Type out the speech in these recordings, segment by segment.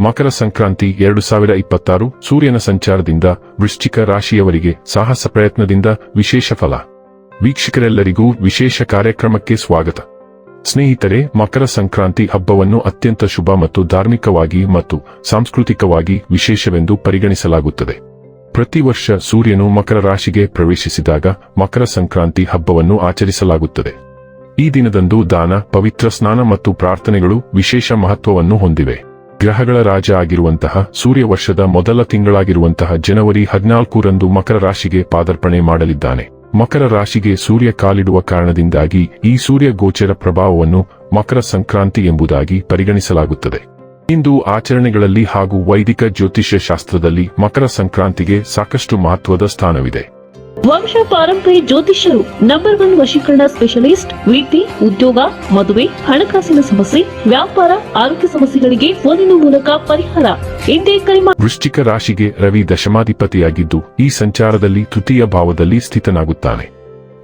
ಮಕರ ಸಂಕ್ರಾಂತಿ ಎರಡು ಸಾವಿರ ಇಪ್ಪತ್ತಾರು ಸೂರ್ಯನ ಸಂಚಾರದಿಂದ ವೃಶ್ಚಿಕ ರಾಶಿಯವರಿಗೆ ಸಾಹಸ ಪ್ರಯತ್ನದಿಂದ ವಿಶೇಷ ಫಲ. ವೀಕ್ಷಕರೆಲ್ಲರಿಗೂ ವಿಶೇಷ ಕಾರ್ಯಕ್ರಮಕ್ಕೆ ಸ್ವಾಗತ. ಸ್ನೇಹಿತರೆ, ಮಕರ ಸಂಕ್ರಾಂತಿ ಹಬ್ಬವನ್ನು ಅತ್ಯಂತ ಶುಭ ಮತ್ತು ಧಾರ್ಮಿಕವಾಗಿ ಮತ್ತು ಸಾಂಸ್ಕೃತಿಕವಾಗಿ ವಿಶೇಷವೆಂದು ಪರಿಗಣಿಸಲಾಗುತ್ತದೆ. ಪ್ರತಿ ವರ್ಷ ಸೂರ್ಯನು ಮಕರ ರಾಶಿಗೆ ಪ್ರವೇಶಿಸಿದಾಗ ಮಕರ ಸಂಕ್ರಾಂತಿ ಹಬ್ಬವನ್ನು ಆಚರಿಸಲಾಗುತ್ತದೆ. ಈ ದಿನದಂದು ದಾನ, ಪವಿತ್ರ ಸ್ನಾನ ಮತ್ತು ಪ್ರಾರ್ಥನೆಗಳು ವಿಶೇಷ ಮಹತ್ವವನ್ನು ಹೊಂದಿವೆ. ಗ್ರಹಗಳ ರಾಜ ಆಗಿರುವಂತಹ ಸೂರ್ಯ ವರ್ಷದ ಮೊದಲ ತಿಂಗಳಾಗಿರುವಂತಹ ಜನವರಿ ಹದಿನಾಲ್ಕರಂದು ಮಕರ ರಾಶಿಗೆ ಪಾದಾರ್ಪಣೆ ಮಾಡಲಿದ್ದಾನೆ. ಮಕರ ರಾಶಿಗೆ ಸೂರ್ಯ ಕಾಲಿಡುವ ಕಾರಣದಿಂದಾಗಿ ಈ ಸೂರ್ಯ ಗೋಚರ ಪ್ರಭಾವವನ್ನು ಮಕರ ಸಂಕ್ರಾಂತಿ ಎಂಬುದಾಗಿ ಪರಿಗಣಿಸಲಾಗುತ್ತದೆ. ಇಂದು ಆಚರಣೆಗಳಲ್ಲಿ ಹಾಗೂ ವೈದಿಕ ಜ್ಯೋತಿಷ್ಯ ಶಾಸ್ತ್ರದಲ್ಲಿ ಮಕರ ಸಂಕ್ರಾಂತಿಗೆ ಸಾಕಷ್ಟು ಮಹತ್ವದ ಸ್ಥಾನವಿದೆ. ವಂಶ ಪಾರಂಪರ್ಯ ಜ್ಯೋತಿಷ್ಯರು ನಂಬರ್ ಒನ್ ವಶೀಕರಣ ಸ್ಪೆಷಲಿಸ್ಟ್ ವೃತ್ತಿ ಉದ್ಯೋಗ, ಮದುವೆ, ಹಣಕಾಸಿನ ಸಮಸ್ಯೆ, ವ್ಯಾಪಾರ, ಆರೋಗ್ಯ ಸಮಸ್ಯೆಗಳಿಗೆ ಫೋನಿನ ಮೂಲಕ ಪರಿಹಾರ ಹಿಂದೆ ಕರಿಮ. ವೃಶ್ಚಿಕ ರಾಶಿಗೆ ರವಿ ದಶಮಾಧಿಪತಿಯಾಗಿದ್ದು, ಈ ಸಂಚಾರದಲ್ಲಿ ತೃತೀಯ ಭಾವದಲ್ಲಿ ಸ್ಥಿತನಾಗುತ್ತಾನೆ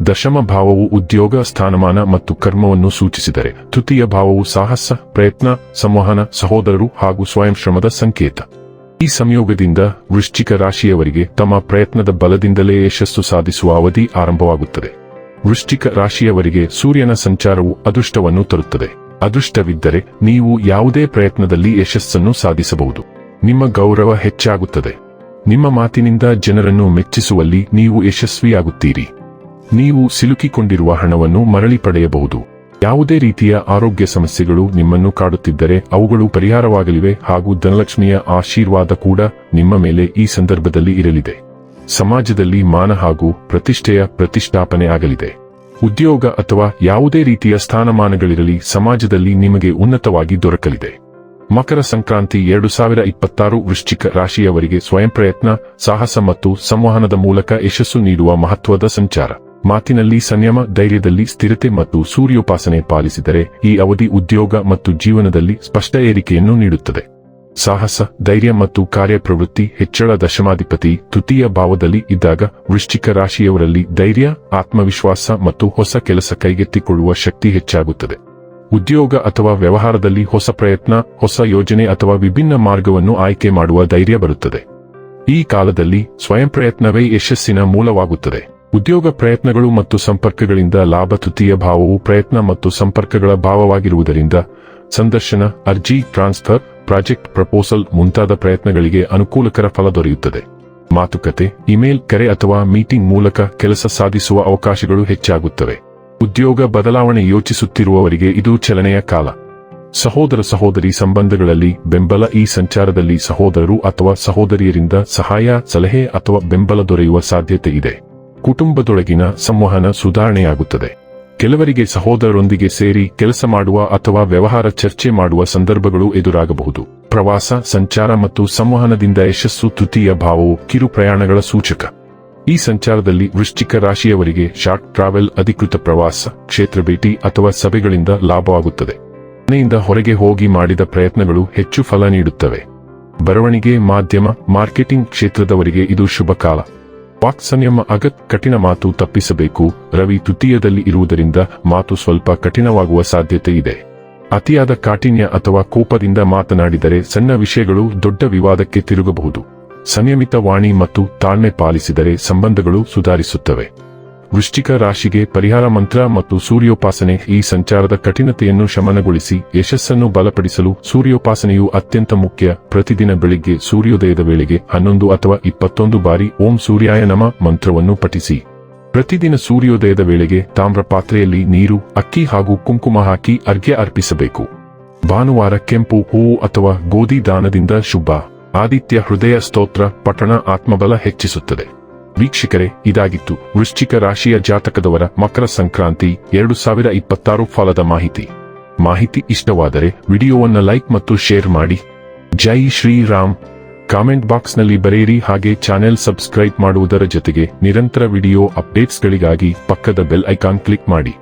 ದಶಮ ಭಾವವು ಉದ್ಯೋಗ, ಸ್ಥಾನಮಾನ ಮತ್ತು ಕರ್ಮವನ್ನು ಸೂಚಿಸಿದರೆ, ತೃತೀಯ ಭಾವವು ಸಾಹಸ, ಪ್ರಯತ್ನ, ಸಂವಹನ, ಸಹೋದರರು ಹಾಗೂ ಸ್ವಯಂ ಶ್ರಮದ ಸಂಕೇತ ಈ ಸಂಯೋಗದಿಂದ ವೃಶ್ಚಿಕ ರಾಶಿಯವರಿಗೆ ತಮ್ಮ ಪ್ರಯತ್ನದ ಬಲದಿಂದಲೇ ಯಶಸ್ಸು ಸಾಧಿಸುವ ಅವಧಿ ಆರಂಭವಾಗುತ್ತದೆ. ವೃಶ್ಚಿಕ ರಾಶಿಯವರಿಗೆ ಸೂರ್ಯನ ಸಂಚಾರವು ಅದೃಷ್ಟವನ್ನು ತರುತ್ತದೆ. ಅದೃಷ್ಟವಿದ್ದರೆ ನೀವು ಯಾವುದೇ ಪ್ರಯತ್ನದಲ್ಲಿ ಯಶಸ್ಸನ್ನು ಸಾಧಿಸಬಹುದು. ನಿಮ್ಮ ಗೌರವ ಹೆಚ್ಚಾಗುತ್ತದೆ. ನಿಮ್ಮ ಮಾತಿನಿಂದ ಜನರನ್ನು ಮೆಚ್ಚಿಸುವಲ್ಲಿ ನೀವು ಯಶಸ್ವಿಯಾಗುತ್ತೀರಿ. ನೀವು ಸಿಲುಕಿಕೊಂಡಿರುವ ಹಣವನ್ನು ಮರಳಿ ಪಡೆಯಬಹುದು. ಯಾವುದೇ ರೀತಿಯ ಆರೋಗ್ಯ ಸಮಸ್ಯೆಗಳು ನಿಮ್ಮನ್ನು ಕಾಡುತ್ತಿದ್ದರೆ ಅವುಗಳು ಪರಿಹಾರವಾಗಲಿವೆ ಹಾಗೂ ಧನಲಕ್ಷ್ಮಿಯ ಆಶೀರ್ವಾದ ಕೂಡ ನಿಮ್ಮ ಮೇಲೆ ಈ ಸಂದರ್ಭದಲ್ಲಿ ಇರಲಿದೆ. ಸಮಾಜದಲ್ಲಿ ಮಾನ ಹಾಗೂ ಪ್ರತಿಷ್ಠೆಯ ಪ್ರತಿಷ್ಠಾಪನೆ ಆಗಲಿದೆ. ಉದ್ಯೋಗ ಅಥವಾ ಯಾವುದೇ ರೀತಿಯ ಸ್ಥಾನಮಾನಗಳಿರಲಿ ಸಮಾಜದಲ್ಲಿ ನಿಮಗೆ ಉನ್ನತವಾಗಿ ದೊರಕಲಿದೆ. ಮಕರ ಸಂಕ್ರಾಂತಿ ಎರಡು ಸಾವಿರ ಇಪ್ಪತ್ತಾರು ವೃಶ್ಚಿಕ ರಾಶಿಯವರಿಗೆ ಸ್ವಯಂ ಪ್ರಯತ್ನ ಸಾಹಸ ಮತ್ತು ಸಂವಹನದ ಮೂಲಕ ಯಶಸ್ಸು ನೀಡುವ ಮಹತ್ವದ ಸಂಚಾರ. ಮಾತಿನಲ್ಲಿ ಸಂಯಮ, ಧೈರ್ಯದಲ್ಲಿ ಸ್ಥಿರತೆ ಮತ್ತು ಸೂರ್ಯೋಪಾಸನೆ ಪಾಲಿಸಿದರೆ ಈ ಅವಧಿ ಉದ್ಯೋಗ ಮತ್ತು ಜೀವನದಲ್ಲಿ ಸ್ಪಷ್ಟ ಏರಿಕೆಯನ್ನು ನೀಡುತ್ತದೆ. ಸಾಹಸ, ಧೈರ್ಯ ಮತ್ತು ಕಾರ್ಯಪ್ರವೃತ್ತಿ ಹೆಚ್ಚಳ ದಶಮಾಧಿಪತಿ ತೃತೀಯ ಭಾವದಲ್ಲಿ ಇದ್ದಾಗ ವೃಶ್ಚಿಕ ರಾಶಿಯವರಲ್ಲಿ ಧೈರ್ಯ, ಆತ್ಮವಿಶ್ವಾಸ ಮತ್ತು ಹೊಸ ಕೆಲಸ ಕೈಗೆತ್ತಿಕೊಳ್ಳುವ ಶಕ್ತಿ ಹೆಚ್ಚಾಗುತ್ತದೆ. ಉದ್ಯೋಗ ಅಥವಾ ವ್ಯವಹಾರದಲ್ಲಿ ಹೊಸ ಪ್ರಯತ್ನ, ಹೊಸ ಯೋಜನೆ ಅಥವಾ ವಿಭಿನ್ನ ಮಾರ್ಗವನ್ನು ಆಯ್ಕೆ ಮಾಡುವ ಧೈರ್ಯ ಬರುತ್ತದೆ. ಈ ಕಾಲದಲ್ಲಿ ಸ್ವಯಂ ಪ್ರಯತ್ನವೇ ಯಶಸ್ಸಿನ ಮೂಲವಾಗುತ್ತದೆ. ಉದ್ಯೋಗ ಪ್ರಯತ್ನಗಳು ಮತ್ತು ಸಂಪರ್ಕಗಳಿಂದ ಲಾಭ ತೃತೀಯ ಭಾವವು ಪ್ರಯತ್ನ ಮತ್ತು ಸಂಪರ್ಕಗಳ ಭಾವವಾಗಿರುವುದರಿಂದ ಸಂದರ್ಶನ, ಅರ್ಜಿ, ಟ್ರಾನ್ಸ್ಫರ್, ಪ್ರಾಜೆಕ್ಟ್ ಪ್ರಪೋಸಲ್ ಮುಂತಾದ ಪ್ರಯತ್ನಗಳಿಗೆ ಅನುಕೂಲಕರ ಫಲ ದೊರೆಯುತ್ತದೆ. ಮಾತುಕತೆ, ಇಮೇಲ್, ಕರೆ ಅಥವಾ ಮೀಟಿಂಗ್ ಮೂಲಕ ಕೆಲಸ ಸಾಧಿಸುವ ಅವಕಾಶಗಳು ಹೆಚ್ಚಾಗುತ್ತವೆ. ಉದ್ಯೋಗ ಬದಲಾವಣೆ ಯೋಚಿಸುತ್ತಿರುವವರಿಗೆ ಇದು ಚಲನೆಯ ಕಾಲ. ಸಹೋದರ ಸಹೋದರಿ ಸಂಬಂಧಗಳಲ್ಲಿ ಬೆಂಬಲ ಈ ಸಂಚಾರದಲ್ಲಿ ಸಹೋದರರು ಅಥವಾ ಸಹೋದರಿಯರಿಂದ ಸಹಾಯ, ಸಲಹೆ ಅಥವಾ ಬೆಂಬಲ ದೊರೆಯುವ ಸಾಧ್ಯತೆ ಇದೆ. ಕುಟುಂಬದೊಳಗಿನ ಸಂವಹನ ಸುಧಾರಣೆಯಾಗುತ್ತದೆ. ಕೆಲವರಿಗೆ ಸಹೋದರರೊಂದಿಗೆ ಸೇರಿ ಕೆಲಸ ಮಾಡುವ ಅಥವಾ ವ್ಯವಹಾರ ಚರ್ಚೆ ಮಾಡುವ ಸಂದರ್ಭಗಳು ಎದುರಾಗಬಹುದು. ಪ್ರವಾಸ, ಸಂಚಾರ ಮತ್ತು ಸಂವಹನದಿಂದ ಯಶಸ್ಸು ತೃತೀಯ ಭಾವವು ಕಿರು ಪ್ರಯಾಣಗಳ ಸೂಚಕ. ಈ ಸಂಚಾರದಲ್ಲಿ ವೃಶ್ಚಿಕ ರಾಶಿಯವರಿಗೆ ಶಾರ್ಟ್ ಟ್ರಾವೆಲ್, ಅಧಿಕೃತ ಪ್ರವಾಸ, ಕ್ಷೇತ್ರ ಭೇಟಿ ಅಥವಾ ಸಭೆಗಳಿಂದ ಲಾಭವಾಗುತ್ತದೆ. ಮನೆಯಿಂದ ಹೊರಗೆ ಹೋಗಿ ಮಾಡಿದ ಪ್ರಯತ್ನಗಳು ಹೆಚ್ಚು ಫಲ ನೀಡುತ್ತವೆ. ಬರವಣಿಗೆ, ಮಾಧ್ಯಮ, ಮಾರ್ಕೆಟಿಂಗ್ ಕ್ಷೇತ್ರದವರಿಗೆ ಇದು ಶುಭ ಕಾಲ ವಾಕ್ ಸಂಯಮ ಅಗತ್ ಕಠಿಣ ಮಾತು ತಪ್ಪಿಸಬೇಕು. ರವಿ ತೃತೀಯದಲ್ಲಿ ಇರುವುದರಿಂದ ಮಾತು ಸ್ವಲ್ಪ ಕಠಿಣವಾಗುವ ಸಾಧ್ಯತೆ ಇದೆ. ಅತಿಯಾದ ಕಾಠಿಣ್ಯ ಅಥವಾ ಕೋಪದಿಂದ ಮಾತನಾಡಿದರೆ ಸಣ್ಣ ವಿಷಯಗಳು ದೊಡ್ಡ ವಿವಾದಕ್ಕೆ ತಿರುಗಬಹುದು. ಸಂಯಮಿತ ವಾಣಿ ಮತ್ತು ತಾಳ್ಮೆ ಪಾಲಿಸಿದರೆ ಸಂಬಂಧಗಳು ಸುಧಾರಿಸುತ್ತವೆ. ವೃಶ್ಚಿಕ ರಾಶಿಗೆ ಪರಿಹಾರ ಮಂತ್ರ ಮತ್ತು ಸೂರ್ಯೋಪಾಸನೆ ಈ ಸಂಚಾರದ ಕಠಿಣತೆಯನ್ನು ಶಮನಗೊಳಿಸಿ ಯಶಸ್ಸನ್ನು ಬಲಪಡಿಸಲು ಸೂರ್ಯೋಪಾಸನೆಯು ಅತ್ಯಂತ ಮುಖ್ಯ. ಪ್ರತಿದಿನ ಬೆಳಿಗ್ಗೆ ಸೂರ್ಯೋದಯದ ವೇಳೆಗೆ ಹನ್ನೊಂದು ಅಥವಾ ಇಪ್ಪತ್ತೊಂದು ಬಾರಿ ಓಂ ಸೂರ್ಯಾಯ ನಮ ಮಂತ್ರವನ್ನು ಪಠಿಸಿ. ಪ್ರತಿದಿನ ಸೂರ್ಯೋದಯದ ವೇಳೆಗೆ ತಾಮ್ರ ಪಾತ್ರೆಯಲ್ಲಿ ನೀರು, ಅಕ್ಕಿ ಹಾಗೂ ಕುಂಕುಮ ಹಾಕಿ ಅರ್ಘ್ಯ ಅರ್ಪಿಸಬೇಕು. ಭಾನುವಾರ ಕೆಂಪು ಹೂವು ಅಥವಾ ಗೋಧಿ ದಾನದಿಂದ ಶುಭ. ಆದಿತ್ಯ ಹೃದಯ ಸ್ತೋತ್ರ ಪಠಣ ಆತ್ಮಬಲ ಹೆಚ್ಚಿಸುತ್ತದೆ. ವೀಕ್ಷಕರೇ, ಇದಾಗಿತ್ತು. ವೃಶ್ಚಿಕ ರಾಶಿಯ ಜಾತಕದವರ ಮಕರ ಸಂಕ್ರಾಂತಿ ಎರಡು ಸಾವಿರ ಇಪ್ಪತ್ತಾರು ಫಲದ ಮಾಹಿತಿ. ಮಾಹಿತಿ ಇಷ್ಟವಾದರೆ ವಿಡಿಯೋವನ್ನು ಲೈಕ್ ಮತ್ತು ಶೇರ್ ಮಾಡಿ. ಜೈ ಶ್ರೀರಾಮ್. ಕಾಮೆಂಟ್ ಬಾಕ್ಸ್ನಲ್ಲಿ ಬರೆಯಿರಿ ಹಾಗೆ ಚಾನೆಲ್ ಸಬ್ಸ್ಕ್ರೈಬ್ ಮಾಡುವುದರ ಜೊತೆಗೆ ನಿರಂತರ ವಿಡಿಯೋ ಅಪ್ಡೇಟ್ಸ್ಗಳಿಗಾಗಿ ಪಕ್ಕದ ಬೆಲ್ ಐಕಾನ್ ಕ್ಲಿಕ್ ಮಾಡಿ.